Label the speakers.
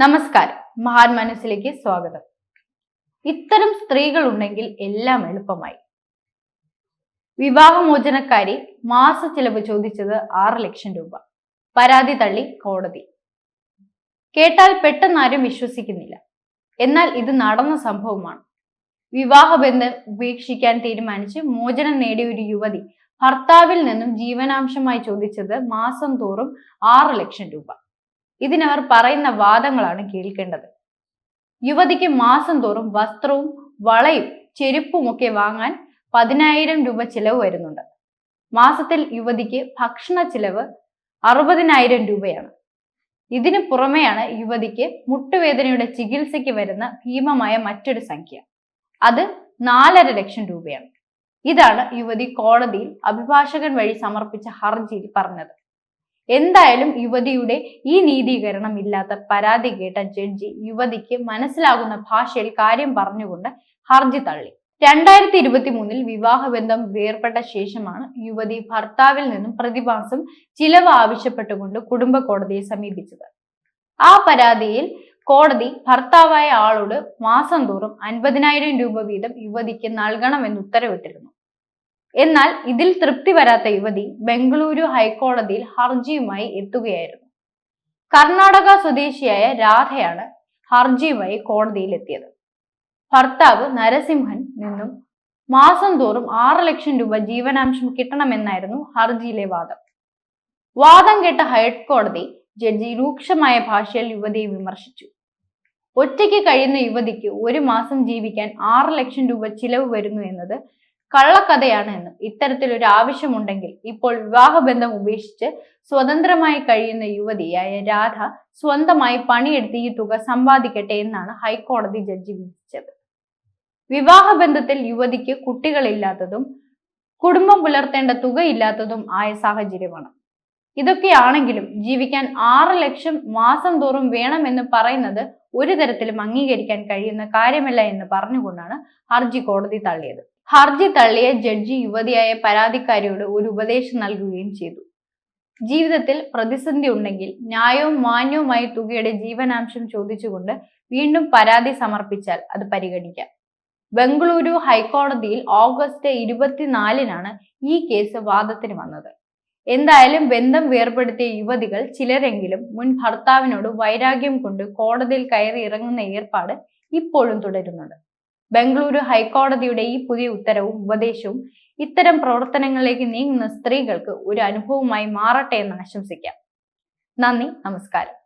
Speaker 1: നമസ്കാരം. മഹാൻ മനസ്സിലേക്ക് സ്വാഗതം. ഇത്തരം സ്ത്രീകൾ ഉണ്ടെങ്കിൽ എല്ലാം എളുപ്പമായി. വിവാഹമോചനക്കാരി മാസ ചിലവ് ചോദിച്ചത് ആറ് ലക്ഷം രൂപ. പരാതി തള്ളി കോടതി. കേട്ടാൽ പെട്ടെന്ന് ആരും വിശ്വസിക്കുന്നില്ല. എന്നാൽ ഇത് നടന്ന സംഭവമാണ്. വിവാഹബന്ധം ഉപേക്ഷിക്കാൻ തീരുമാനിച്ച് മോചനം നേടിയ ഒരു യുവതി ഭർത്താവിൽ നിന്നും ജീവനാംശമായി ചോദിച്ചത് മാസം തോറും ആറ് ലക്ഷം രൂപ. ഇതിനവർ പറയുന്ന വാദങ്ങളാണ് കേൾക്കേണ്ടത്. യുവതിക്ക് മാസം തോറും വസ്ത്രവും വളയും ചെരുപ്പും ഒക്കെ വാങ്ങാൻ പതിനായിരം രൂപ ചിലവ് വരുന്നുണ്ട്. മാസത്തിൽ യുവതിക്ക് ഭക്ഷണ ചിലവ് അറുപതിനായിരം രൂപയാണ്. ഇതിനു പുറമെയാണ് യുവതിക്ക് മുട്ടുവേദനയുടെ ചികിത്സയ്ക്ക് വരുന്ന ഭീമമായ മറ്റൊരു സംഖ്യ. അത് നാലര ലക്ഷം രൂപയാണ്. ഇതാണ് യുവതി കോടതിയിൽ അഭിഭാഷകൻ വഴി സമർപ്പിച്ച ഹർജിയിൽ പറഞ്ഞത്. എന്തായാലും യുവതിയുടെ ഈ നീതീകരണം ഇല്ലാത്ത പരാതി കേട്ട ജഡ്ജി യുവതിക്ക് മനസ്സിലാകുന്ന ഭാഷയിൽ കാര്യം പറഞ്ഞുകൊണ്ട് ഹർജി തള്ളി. രണ്ടായിരത്തി ഇരുപത്തി മൂന്നിൽ വിവാഹബന്ധം വേർപെട്ട ശേഷമാണ് യുവതി ഭർത്താവിൽ നിന്നും പ്രതിമാസം ചിലവ് ആവശ്യപ്പെട്ടുകൊണ്ട് കുടുംബ കോടതിയെ സമീപിച്ചത്. ആ പരാതിയിൽ കോടതി ഭർത്താവായ ആളോട് മാസം തോറും അൻപതിനായിരം രൂപ വീതം യുവതിക്ക് നൽകണമെന്ന് ഉത്തരവിട്ടിരുന്നു. എന്നാൽ ഇതിൽ തൃപ്തി വരാത്ത യുവതി ബംഗളൂരു ഹൈക്കോടതിയിൽ ഹർജിയുമായി എത്തുകയായിരുന്നു. കർണാടക സ്വദേശിയായ രാധയാണ് ഹർജിയുമായി കോടതിയിൽ എത്തിയത് ഭർത്താവ് നരസിംഹൻ നിന്നും മാസം തോറും ആറ് ലക്ഷം രൂപ ജീവനാംശം കിട്ടണമെന്നായിരുന്നു ഹർജിയിലെ വാദം. വാദം കേട്ട ഹൈക്കോടതി ജഡ്ജി രൂക്ഷമായ ഭാഷയിൽ യുവതിയെ വിമർശിച്ചു. ഒറ്റയ്ക്ക് കഴിയുന്ന യുവതിക്ക് ഒരു മാസം ജീവിക്കാൻ ആറ് ലക്ഷം രൂപ ചിലവ് വരുന്നു എന്നത് കള്ളക്കഥയാണ് എന്നും. ഇത്തരത്തിലൊരു ആവശ്യമുണ്ടെങ്കിൽ ഇപ്പോൾ വിവാഹബന്ധം ഉപേക്ഷിച്ച് സ്വതന്ത്രമായി കഴിയുന്ന യുവതിയായ രാധ സ്വന്തമായി പണിയെടുത്ത് ഈ തുക സമ്പാദിക്കട്ടെ എന്നാണ് ഹൈക്കോടതി ജഡ്ജി വിധിച്ചത്. വിവാഹബന്ധത്തിൽ യുവതിക്ക് കുട്ടികളില്ലാത്തതും കുടുംബം പുലർത്തേണ്ട തുകയില്ലാത്തതും ആയ സാഹചര്യമാണ്. ഇതൊക്കെയാണെങ്കിലും ജീവിക്കാൻ ആറ് ലക്ഷം മാസം തോറും വേണമെന്ന് പറയുന്നത് ഒരു തരത്തിലും അംഗീകരിക്കാൻ കഴിയുന്ന കാര്യമല്ല എന്ന് പറഞ്ഞുകൊണ്ടാണ് ഹർജി കോടതി തള്ളിയത്. ഹർജി തള്ളിയ ജഡ്ജി യുവതിയായ പരാതിക്കാരിയോട് ഒരു ഉപദേശം നൽകുകയും ചെയ്തു. ജീവിതത്തിൽ പ്രതിസന്ധി ഉണ്ടെങ്കിൽ ന്യായവും മാന്യവുമായി തുകയുടെ ജീവനാംശം ചോദിച്ചുകൊണ്ട് വീണ്ടും പരാതി സമർപ്പിച്ചാൽ അത് പരിഗണിക്കാം. ബംഗളൂരു ഹൈക്കോടതിയിൽ ഓഗസ്റ്റ് ഇരുപത്തിനാലിനാണ് ഈ കേസ് വാദത്തിന് വന്നത്. എന്തായാലും ബന്ധം വേർപെടുത്തിയ യുവതികൾ ചിലരെങ്കിലും മുൻ ഭർത്താവിനോട് വൈരാഗ്യം കൊണ്ട് കോടതിയിൽ കയറി ഇറങ്ങുന്ന ഏർപ്പാട് ഇപ്പോഴും തുടരുന്നുണ്ട്. ബംഗളൂരു ഹൈക്കോടതിയുടെ ഈ പുതിയ ഉത്തരവും ഉപദേശവും ഇത്തരം പ്രവർത്തനങ്ങളിലേക്ക് നീങ്ങുന്ന സ്ത്രീകൾക്ക് ഒരു അനുഭവമായി മാറട്ടെ എന്ന് ആശംസിക്കാം. നന്ദി നമസ്കാരം.